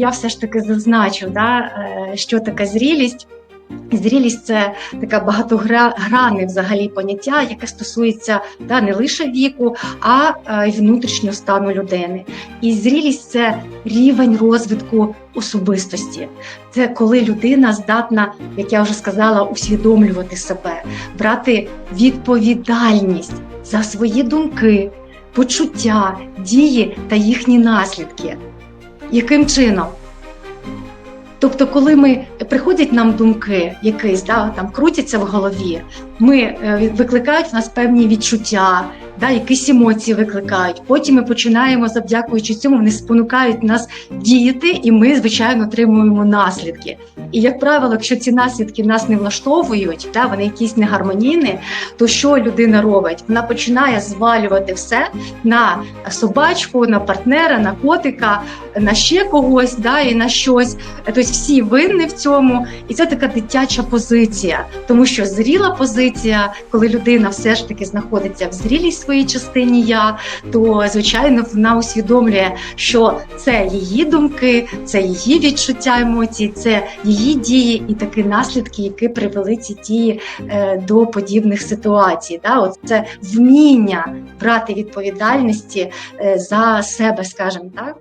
Я все ж таки зазначу, да, е, що таке зрілість. Зрілість це така багатогранне взагалі поняття, яке стосується да, не лише віку, а е, й внутрішнього стану людини. І зрілість це рівень розвитку особистості. Це коли людина здатна, як я вже сказала, усвідомлювати себе, брати відповідальність за свої думки, почуття, дії та їхні наслідки. Яким чином? Тобто, коли ми приходять нам думки, якісь да, там крутяться в голові, ми е, викликають в нас певні відчуття, да, якісь емоції викликають. Потім ми починаємо, завдякуючи цьому, вони спонукають нас діяти, і ми, звичайно, отримуємо наслідки. І як правило, якщо ці наслідки нас не влаштовують, да, вони якісь негармонійні, то що людина робить? Вона починає звалювати все на собачку, на партнера, на котика, на ще когось, да, і на щось. Тобто всі винні в цьому, і це така дитяча позиція, тому що зріла позиція, коли людина все ж таки знаходиться в зрілій своїй частині я, то звичайно вона усвідомлює, що це її думки, це її відчуття емоцій, це її дії і такі наслідки, які привели ці дії е, до подібних ситуацій. Да? От це вміння брати відповідальності е, за себе, скажімо так.